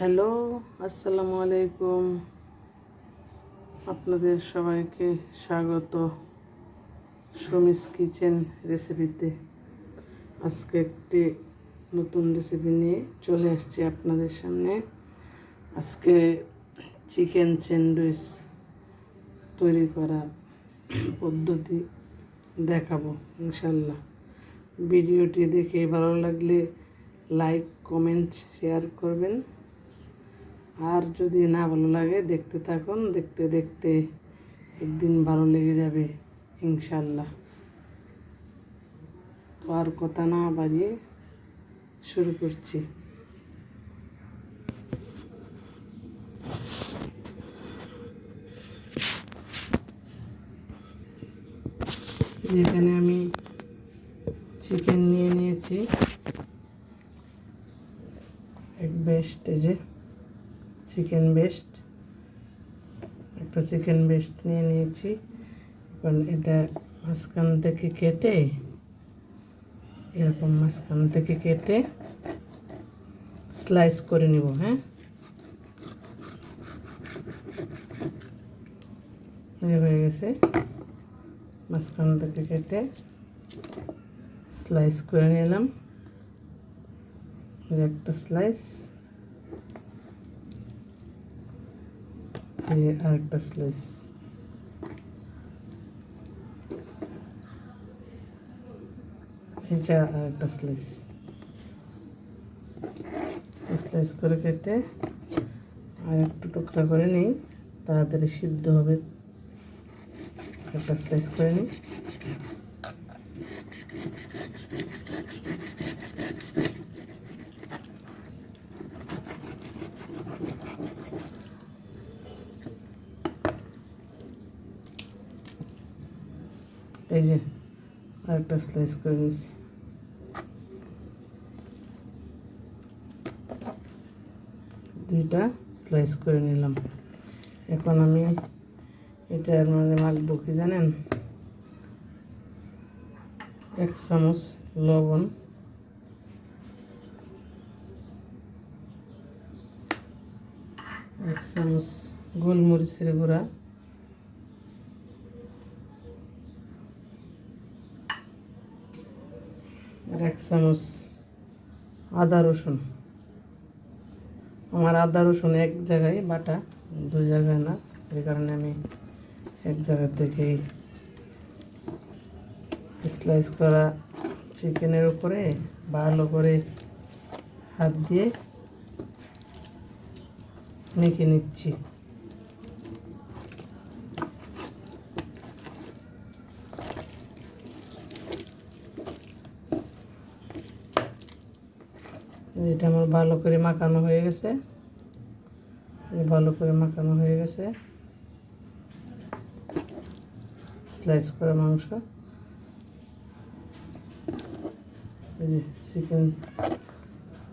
Hello, আসসালামু আলাইকুম। আপনাদের সবাইকে স্বাগত সুমিস কিচেন রেসিপিতে। আজকে একটি নতুন রেসিপি নিয়ে চলে আসছি আপনাদের সামনে। আজকে চিকেন স্যান্ডউইচ তৈরি করা পদ্ধতি দেখাবো, ইনশাল্লাহ। ভিডিওটি দেখে ভালো লাগলে লাইক, কমেন্ট, শেয়ার করবেন। আর যদি না ভালো লাগে, দেখতে থাকুন। দেখতে দেখতে একদিন ভালো লেগে যাবে ইনশাল্লাহ তো আর কথা না বাড়িয়ে শুরু করছি। যেখানে আমি চিকেন নিয়ে নিয়েছি। এক বেস্ট চিকেন বেস্ট। একটা চিকেন বেস্ট নিয়ে নিয়েছি। এখন এটা মাঝখান থেকে কেটে, এরকম মাঝখান থেকে কেটে স্লাইস করে নিব হ্যাঁ? হয়ে গেছে। মাঝখান থেকে কেটে স্লাইস করে নিলাম। একটা স্লাইস যে আরেকটা স্লাইস যে আরেকটা স্লাইস স্লাইস করে কেটে আর একটু টুকরা করে নিই, তাড়াতাড়ি সিদ্ধ হবে। একটা স্লাইস করে নিই এই যে আরেকটা স্লাইস করে নিয়েছি দুইটা স্লাইস করে নিলাম এখন আমি এটার মধ্যে মাখবো কি জানেন এক চামচ লবণ এক চামচ গোলমরিচের গুঁড়া আর এক চামচ আদা রসুন। আমার আদা রসুন এক জায়গায়, বাটা দুই জায়গায় না। এই কারণে আমি এক জায়গা থেকেই স্লাইস করা চিকেনের উপরে ভালো করে হাত দিয়ে মেখে নিচ্ছি। এটা আমার ভালো করে মাখানো হয়ে গেছে। ভালো করে মাখানো হয়ে গেছে। স্লাইস করা মাংস। চিকেন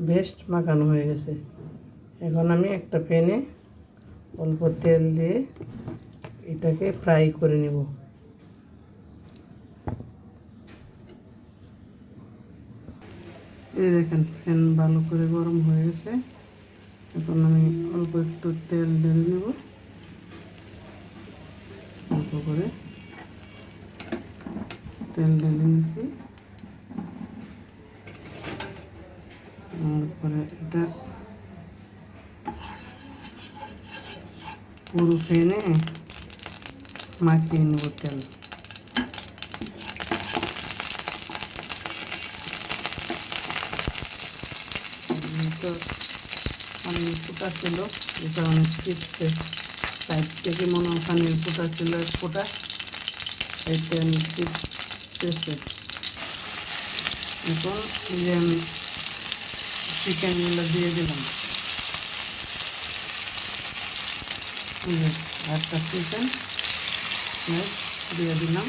বেস্ট মাখানো হয়ে গেছে। এখন আমি একটা প্যানে অল্প তেল দিয়ে এটাকে ফ্রাই করে নেব। এই দেখেন, ফ্যান ভালো করে গরম হয়ে গেছে। এখন আমি অল্প একটু তেল ঢেলে নেব। অল্প করে তেল ঢেলে নিছি। তারপরে এটা পুরো ফেনে মাখিয়ে নেব তেল। তো পানির ফোটা ছিল এটা অনেক চিপসে সাইড থেকে মনে পানির ফোটা ছিল এক ফোটা। এতে আমি চেপে এখন যে আমি চিকেনগুলো দিয়ে দিলাম। একটা চিকেন দিয়ে দিলাম।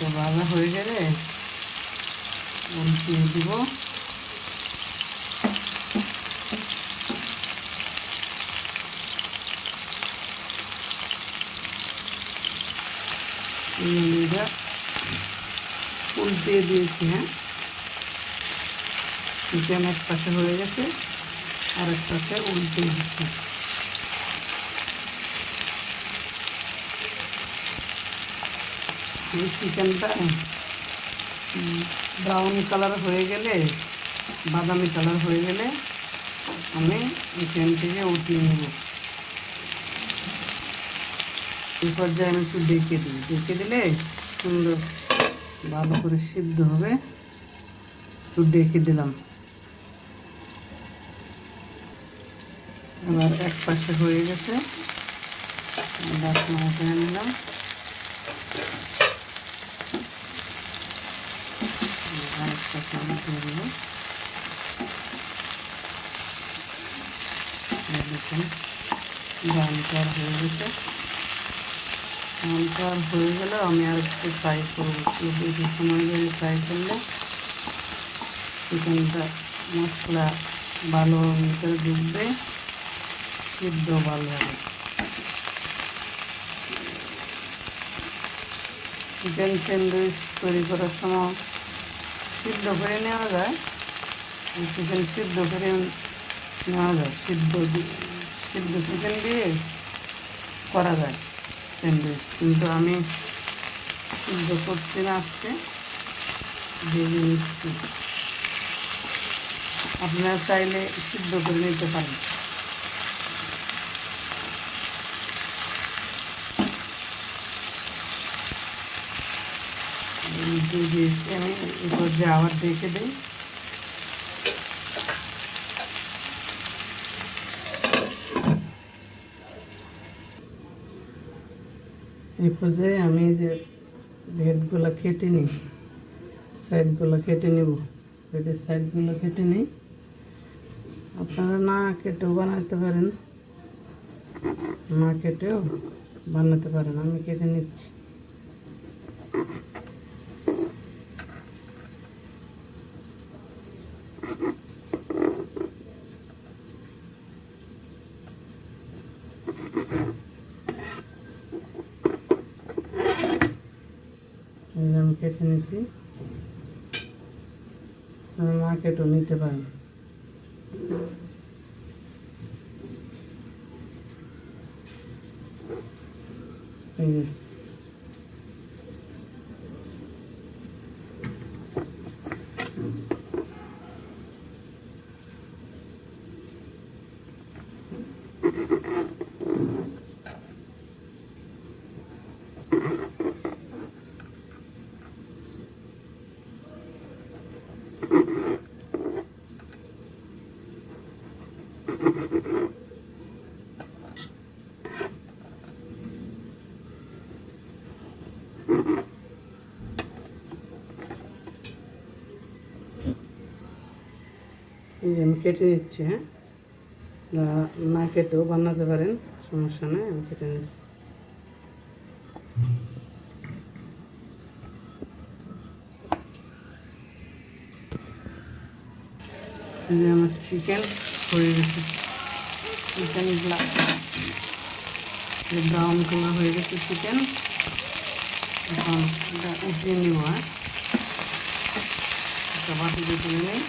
এটা ভাজা হয়ে গেলে উল্টিয়ে দিব। এটা উল্টে দিয়েছি হ্যাঁ? চিকেন এক পাশে হয়ে গেছে আর এক পাশে উল্টে দিচ্ছি। এই চিকেনটা ব্রাউন কালার হয়ে গেলে, বাদামি কালার হয়ে গেলে আমি এখান থেকে উঠিয়ে নেব। এই পর্যায়ে আমি একটু ডেকে দিই। ডেকে দিলে সুন্দর ভালো করে সিদ্ধ হবে। একটু ডেকে দিলাম। এবার এক পাশে হয়ে গেছে। ডাকনা উঠে নিলাম। আর এক দিয়ে দেবো দেখুন ব্রাউন হয়ে গেছে ব্রাউন হয়ে গেলে আমি আর একটু ফ্রাই করব একটু বেশি সময় ধরে ফ্রাই করলে চিকেনটা মশলা ভালো ভিতরে ঢুকবে সিদ্ধ ভালো হবে চিকেন স্যান্ডউইচ তৈরি করার সময় সিদ্ধ করে নেওয়া যায়। চিকেন সিদ্ধ করে নেওয়া যায়। সিদ্ধ সিদ্ধ চিকেন দিয়ে করা যায় স্যান্ডউইচ কিন্তু আমি সিদ্ধ করছি না আজকে। ভেজে নিচ্ছি আপনারা চাইলে সিদ্ধ করে নিতে পারেন। দিয়ে দিয়েছি আমি এরপর যে আবার ডেকে দিই এই পর্যায়ে আমি যে ভেটগুলো কেটে নিই, সাইডগুলো কেটে নেব। ভেটের সাইডগুলো কেটে নিই, আপনারা না কেটেও বানাতে পারেন, না কেটেও বানাতে পারেন। আমি কেটে নিচ্ছি এই যে আমি কেটে নিছি আপনারা না কেটেও নিতে পারেন এই যে যে আমি কেটে নিচ্ছি হ্যাঁ? না- কেটেও বানাতে পারেন, সমস্যা নেই, আমি কেটে নিচ্ছি। আমার চিকেন হয়ে গেছে। চিকেন ব্রাউন কালার হয়ে গেছে চিকেন এখন এটা উঠিয়ে নিব হ্যাঁ? একটা বাটিতে তুলে নিই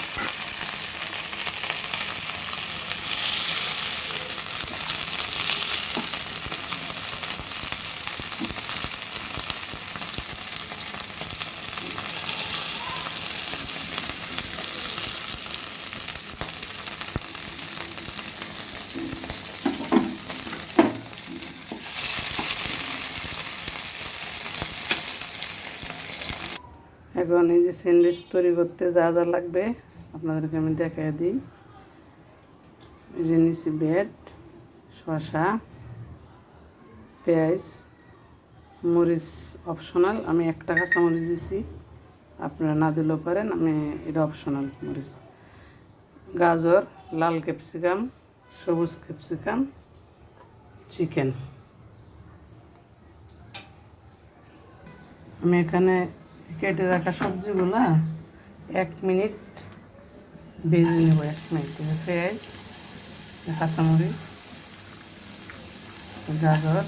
এখন এই যে স্যান্ডউইচ তৈরি করতে যা যা লাগবে, আপনাদেরকে আমি দেখাই দিই। এই যে নিচ্ছি ব্রেড শসা, পেঁয়াজ, মরিচ অপশনাল আমি একটা কাঁচা মরিচ দিছি, আপনারা না দিলেও পারেন, আমি এটা অপশনাল মরিচ। গাজর, লাল ক্যাপসিকাম, সবুজ ক্যাপসিকাম, চিকেন। আমি এখানে কেটে রাখা সবজিগুলা, এক মিনিট ভেজে নেব এক মিনিট পেঁয়াজ কাঁচামরিচ, গাজর,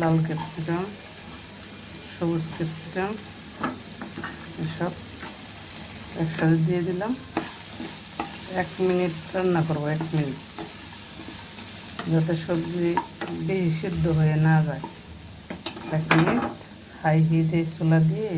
লাল ক্যাপসিকাম, সবুজ ক্যাপসিকাম, এসব একসাথে দিয়ে দিলাম। এক মিনিট রান্না করব, এক মিনিট। যাতে সবজি বেশি সিদ্ধ হয়ে না যায়। এক মিনিট। হাই হিটে চুলা দিয়ে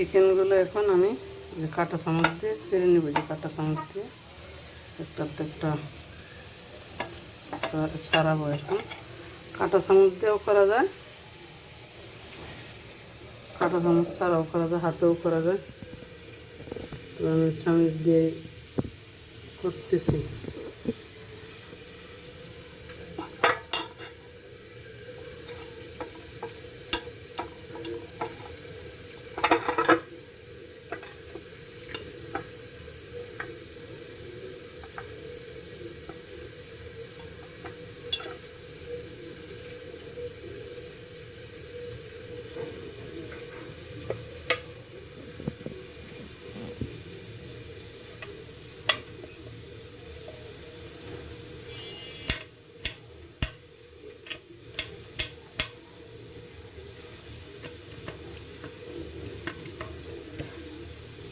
চিকেনগুলো এখন আমি কাঁটা চামচ দিয়ে ছেড়ে নেব, যে কাঁটা চামচ দিয়ে। একটা ছা- ছাড়াবো এখন। কাঁটা চামচ দিয়েও করা যায়। কাঁটা চামচ ছাড়াও করা যায়, হাতেও করা যায়। আমি চামচ দিয়ে করতেছি।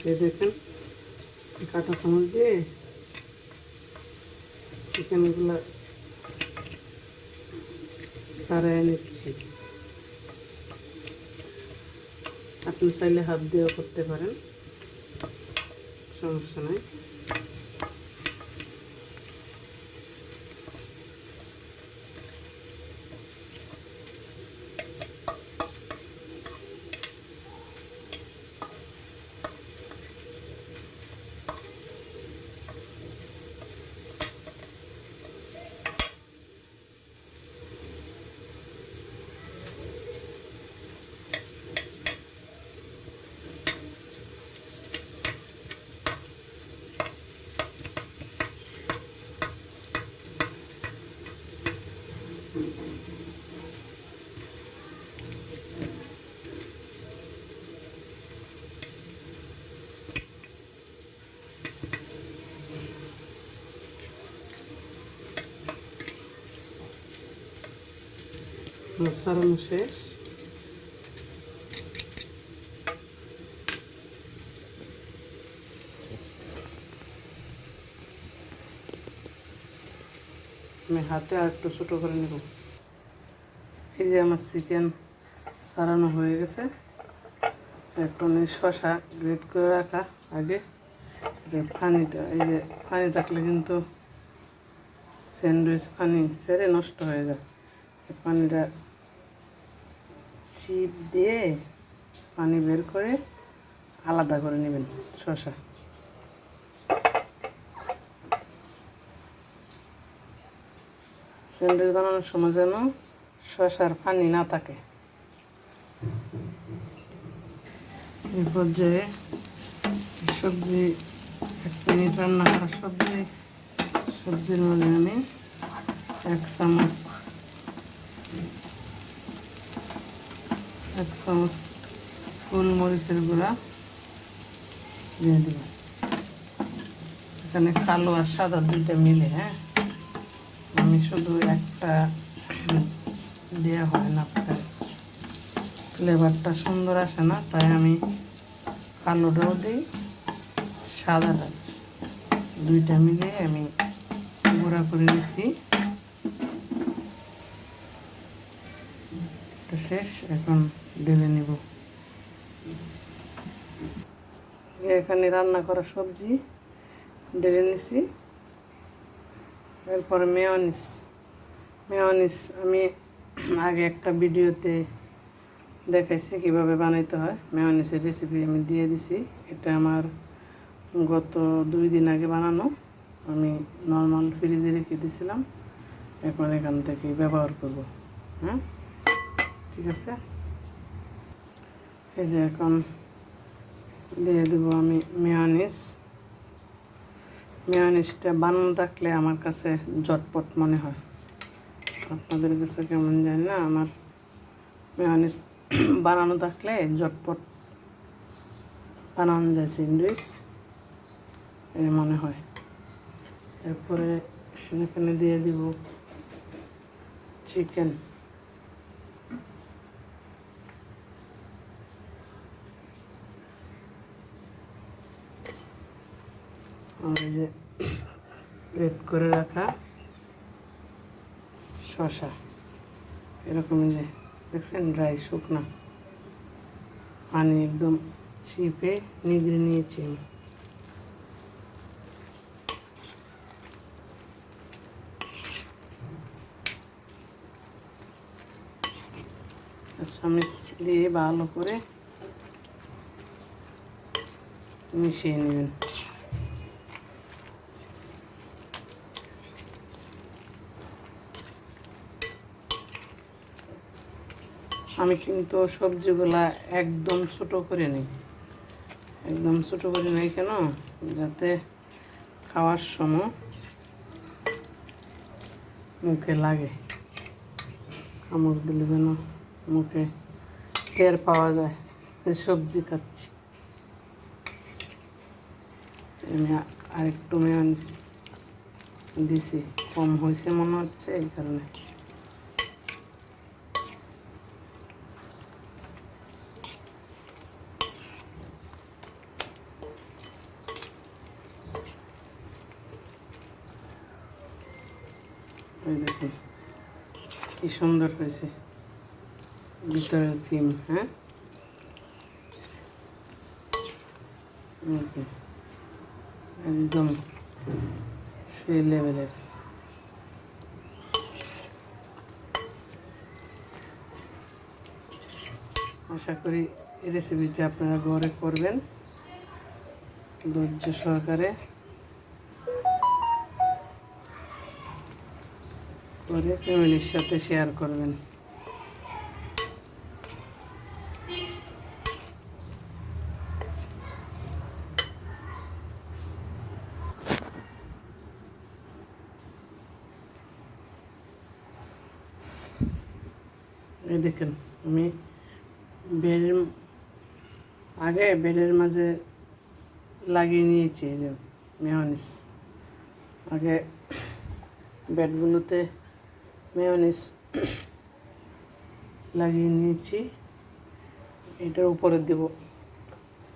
এই দেখেন কাঁটা চামচ দিয়ে চিকেনগুলো সারাই নিচ্ছি। আপনি চাইলে হাত দিয়েও করতে পারেন, সমস্যা নাই। আমার সারানো শেষ। আমি হাতে আর একটু ছোটো করে নেব। এই যে আমার চিকেন সারানো হয়ে গেছে। এখন এই শশা গ্রেট করে রাখা আগে। পানিটা, এই যে পানি থাকলে কিন্তু স্যান্ডউইচ পানি সেরে নষ্ট হয়ে যায়। পানিটা চিপ দিয়ে পানি বের করে আলাদা করে নেবেন শশা স্যান্ডউইচ বানানোর সময় যেন শশার পানি না থাকে। এই পর্যায়ে সবজি, এক মিনিট রান্না করা সবজি, সবজির মধ্যে আমি এক চামচ এক চামচ গোলমরিচের গুঁড়া দিয়ে দেব এখানে কালো আর সাদা দুইটা মিলে হ্যাঁ? আমি শুধু একটা দেওয়া হয় না আপনার ফ্লেভারটা সুন্দর আসে না, তাই আমি কালোটাও দিই, সাদাটা দুইটা মিলিয়ে আমি গুঁড়া করে নিচ্ছি শেষ, এখন ঢেলে নিব। যে এখানে রান্না করা সবজি ঢেলে নিছি। এরপরে মেয়নিস। মেয়নিস আমি আগে একটা ভিডিওতে দেখাইছি কীভাবে বানাইতে হয়। মেয়নিসের রেসিপি আমি দিয়ে দিছি। এটা আমার গত দুই দিন আগে বানানো। আমি নর্মাল ফ্রিজে রেখে দিয়েছিলাম এখন এখান থেকে ব্যবহার করব। হ্যাঁ? ঠিক আছে? এই যে এখন দিয়ে দেবো আমি মেয়নিস মেয়নিসটা বানানো থাকলে আমার কাছে জটপট মনে হয়। আপনাদের কাছে কেমন যায় না? আমার মেয়নিস বানানো থাকলে জটপট বানানো যায় স্যান্ডউইচ এ মনে হয়। এরপরে এখানে দিয়ে দিব চিকেন এই যে করে রাখা শশা এরকম যে, দেখছেন? ড্রাই শুকনা। পানি একদম চিপে নিগড়ে নিয়েছি আমি। দিয়ে ভালো করে মিশিয়ে নেবেন। আমি কিন্তু সবজিগুলা একদম ছোট করে নিই। একদম ছোট করে নিই কেন? যাতে খাওয়ার সময় মুখে লাগে। কামড় দিলে যেন মুখে টের পাওয়া যায় সবজি খাচ্ছি। আমি আরেকটু মেয়নিস দিছি। কম হয়েছে মনে হচ্ছে, এই কারণে। দেখুন, কি সুন্দর হয়েছে। ভিতরের ক্রিম হ্যাঁ? একদম সেই লেভেলের আশা করি এই রেসিপিটি আপনারা ঘরে করবেন। ধৈর্য সহকারে। করে ফ্যামিলির সাথে শেয়ার করবেন। এই দেখেন, আমি বেডের আগে বেডের মাঝে লাগিয়ে নিয়েছি, এই যে মেয়নিস। আগে বেডগুলোতে মেয়নিস লাগিয়ে নিয়েছি। এটার উপরে দেব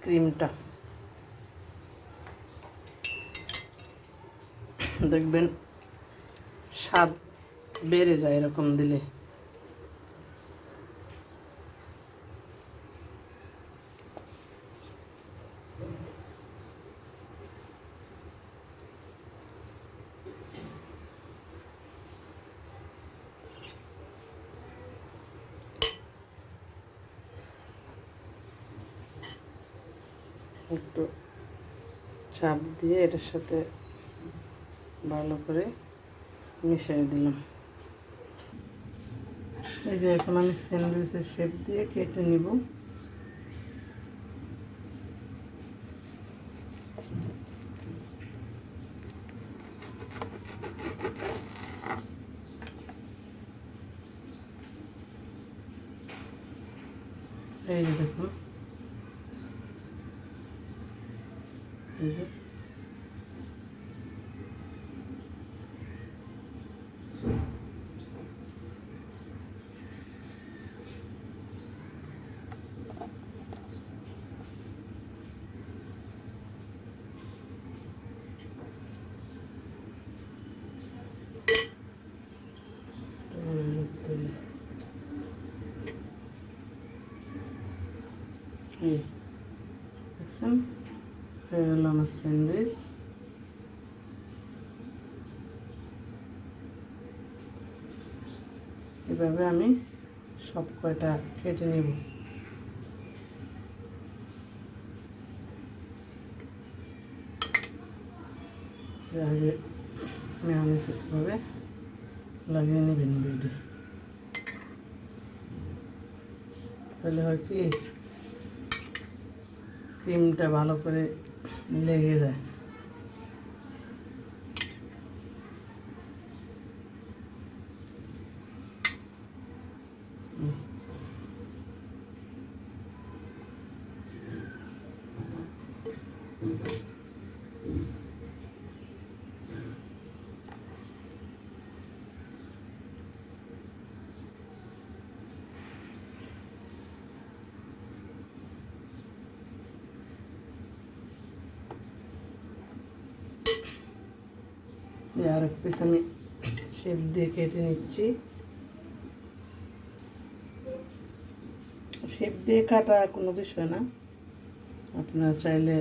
ক্রিমটা দেখবেন স্বাদ বেড়ে যায় এরকম দিলে। একটু চাপ দিয়ে এটার সাথে ভালো করে মিশিয়ে দিলাম। এই যে এখন আমি স্যান্ডউইচের শেপ দিয়ে কেটে নিব। এই দেখুন। এই যে এই দেখছেন হয়ে গেল আমার এভাবে আমি সব কয়টা কেটে নেব। এভাবে। লাগিয়ে নেবেন বেডে। তাহলে হয় কি? ক্রিমটা ভালো করে লেগে এই আর এক পিস আমি শেপ দিয়ে কেটে নিচ্ছি। শেপ দিয়ে কাটা কোনো বিষয় না। আপনারা চাইলে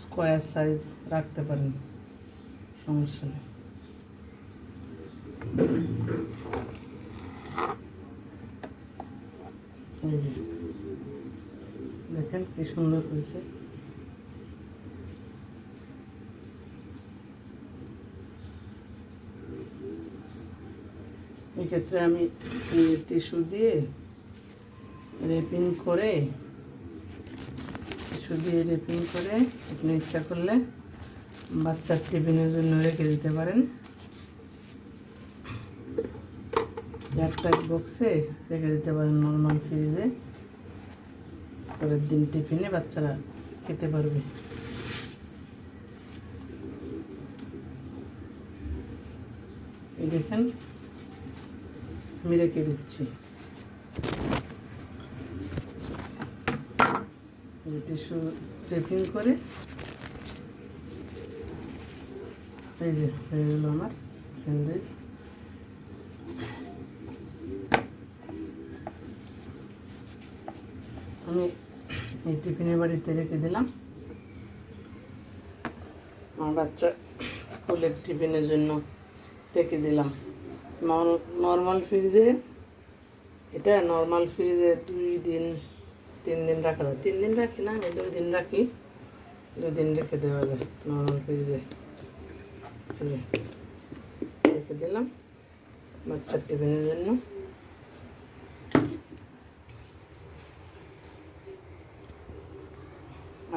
স্কোয়ার সাইজ রাখতে পারেন, সমস্যা নেই। দেখেন কি সুন্দর হয়েছে। এক্ষেত্রে আমি টিস্যু দিয়ে রেপিং করে টিস্যু দিয়ে রেপিং করে, আপনি ইচ্ছা করলে বাচ্চার টিফিনের জন্য রেখে দিতে পারেন। বক্সে রেখে দিতে পারেন নর্মাল ফ্রিজে পরের দিন টিফিনে বাচ্চারা খেতে পারবে। দেখেন আমি রেখে দিচ্ছি? টিস্যু রেপিং করে। এই যে, হয়ে গেলো আমার স্যান্ডউইচ। আমি এই টিফিনের বাড়িতে রেখে দিলাম। আমার বাচ্চা স্কুলের টিফিনের জন্য রেখে দিলাম। নর্মাল ফ্রিজে এটা নর্মাল ফ্রিজে দুই দিন, তিন দিন রাখা যায়। তিন দিন রাখি না, আমি দুই দিন রাখি। দুই দিন রেখে দেওয়া যায় নর্মাল ফ্রিজে রেখে দিলাম বাচ্চার টিফিনের জন্য।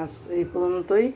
আজ এই পর্যন্তই।